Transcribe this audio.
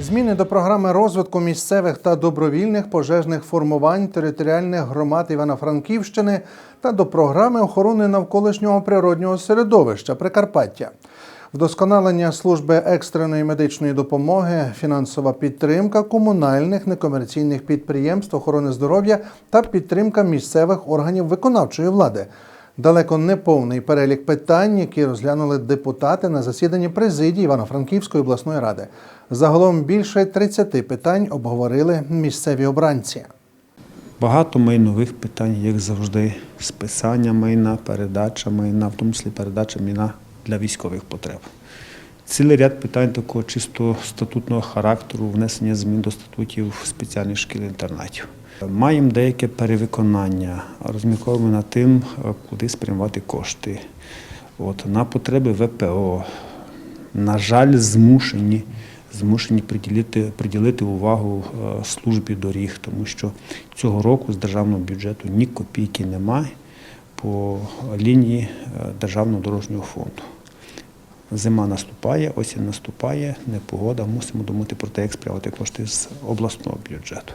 Зміни до програми розвитку місцевих та добровільних пожежних формувань територіальних громад Івано-Франківщини та до програми охорони навколишнього природнього середовища Прикарпаття. Вдосконалення служби екстреної медичної допомоги, фінансова підтримка комунальних некомерційних підприємств охорони здоров'я та підтримка місцевих органів виконавчої влади. Далеко не повний перелік питань, які розглянули депутати на засіданні президії Івано-Франківської обласної ради. Загалом більше 30 питань обговорили місцеві обранці. Багато майнових питань, як завжди, списання майна, передача майна, в тому числі передача майна для військових потреб. Цілий ряд питань такого чисто статутного характеру, внесення змін до статутів спеціальних шкіл-інтернатів. Маємо деяке перевиконання, розмірковуємо над тим, е, куди спрямувати кошти. От, на потреби ВПО. На жаль, змушені, змушені приділити, приділити увагу е, службі доріг, тому що цього року з державного бюджету ні копійки немає по лінії е, Державного дорожнього фонду. Зима наступає, осінь наступає, непогода, мусимо думати про те, як спрямувати кошти з обласного бюджету.